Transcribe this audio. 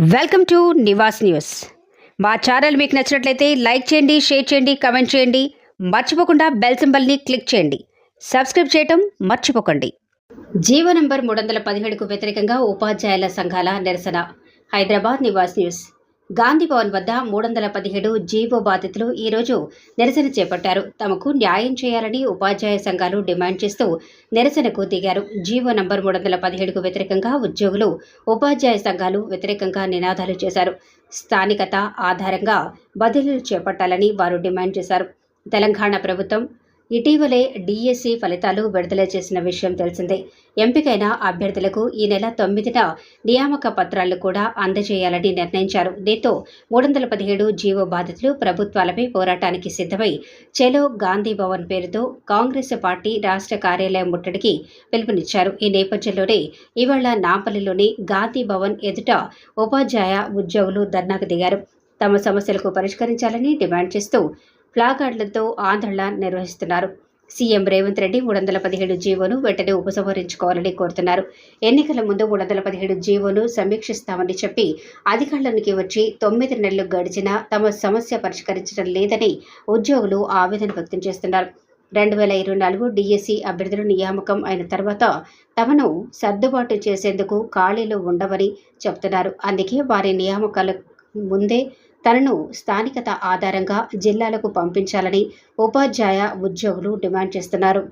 Welcome to Nivas news. మా channel మీకు నచ్చినట్లయితే లైక్ చేయండి షేర్ చేయండి కమెంట్ చేయండి. మర్చిపోకుండా బెల్ సింబల్ని క్లిక్ చేయండి. సబ్స్క్రైబ్ చేయటం మర్చిపోకండి. జీవో నంబర్ మూడు వందల పదిహేడుకు వ్యతిరేకంగా ఉపాధ్యాయుల సంఘాల నిరసన. హైదరాబాద్ నివాస్ న్యూస్. గాంధీ భవన్ వద్ద మూడు వందల పదిహేడు జీవో బాధితులు ఈరోజు నిరసన చేపట్టారు. తమకు న్యాయం చేయాలని ఉపాధ్యాయ సంఘాలు డిమాండ్ చేస్తూ నిరసనకు దిగారు. జీవో నంబర్ మూడు వందల పదిహేడుకు వ్యతిరేకంగా ఉద్యోగులు ఉపాధ్యాయ సంఘాలు వ్యతిరేకంగా నినాదాలు చేశారు. స్థానికత ఆధారంగా బదిలీలు చేపట్టాలని వారు డిమాండ్ చేశారు. తెలంగాణ ప్రభుత్వం ఇటీవలే డిఎస్సి ఫలితాలు విడుదల చేసిన విషయం తెలిసిందే. ఎంపికైన అభ్యర్థులకు ఈ నెల తొమ్మిదిన నియామక పత్రాలు కూడా అందజేయాలని నిర్ణయించారు. దీంతో మూడు వందల పదిహేడు జీవో బాధితులు ప్రభుత్వాలపై పోరాటానికి సిద్ధమై చెలో గాంధీ భవన్ పేరుతో కాంగ్రెస్ పార్టీ రాష్ట్ర కార్యాలయం ముట్టడికి పిలుపునిచ్చారు. ఈ నేపథ్యంలోనే ఇవాళ నాంపల్లిలోని గాంధీ భవన్ ఎదుట ఉపాధ్యాయ ఉద్యోగులు ధర్నాకు దిగారు. తమ సమస్యలకు పరిష్కరించాలని డిమాండ్ చేస్తూ ప్లాకార్డులతో ఆందోళన నిర్వహిస్తున్నారు. సీఎం రేవంత్ రెడ్డి మూడు వందల పదిహేడు జీవోను వెంటనే ఉపసంహరించుకోవాలని కోరుతున్నారు. ఎన్నికల ముందు మూడు వందల పదిహేడు జీవోను సమీక్షిస్తామని చెప్పి అధికారులకి వచ్చి తొమ్మిది నెలలు గడిచినా తమ సమస్య పరిష్కరించడం లేదని ఉద్యోగులు ఆవేదన వ్యక్తం చేస్తున్నారు. రెండు వేల ఇరవై నాలుగు డిఎస్సి అభ్యర్థుల నియామకం అయిన తర్వాత తమను సర్దుబాటు చేసేందుకు ఖాళీలు ఉండవని చెప్తున్నారు. అందుకే వారి నియామకాల ముందే తనను స్థానికత ఆధారంగా జిల్లాలకు పంపించాలని ఉపాధ్యాయ ఉద్యోగులు డిమాండ్ చేస్తున్నారు.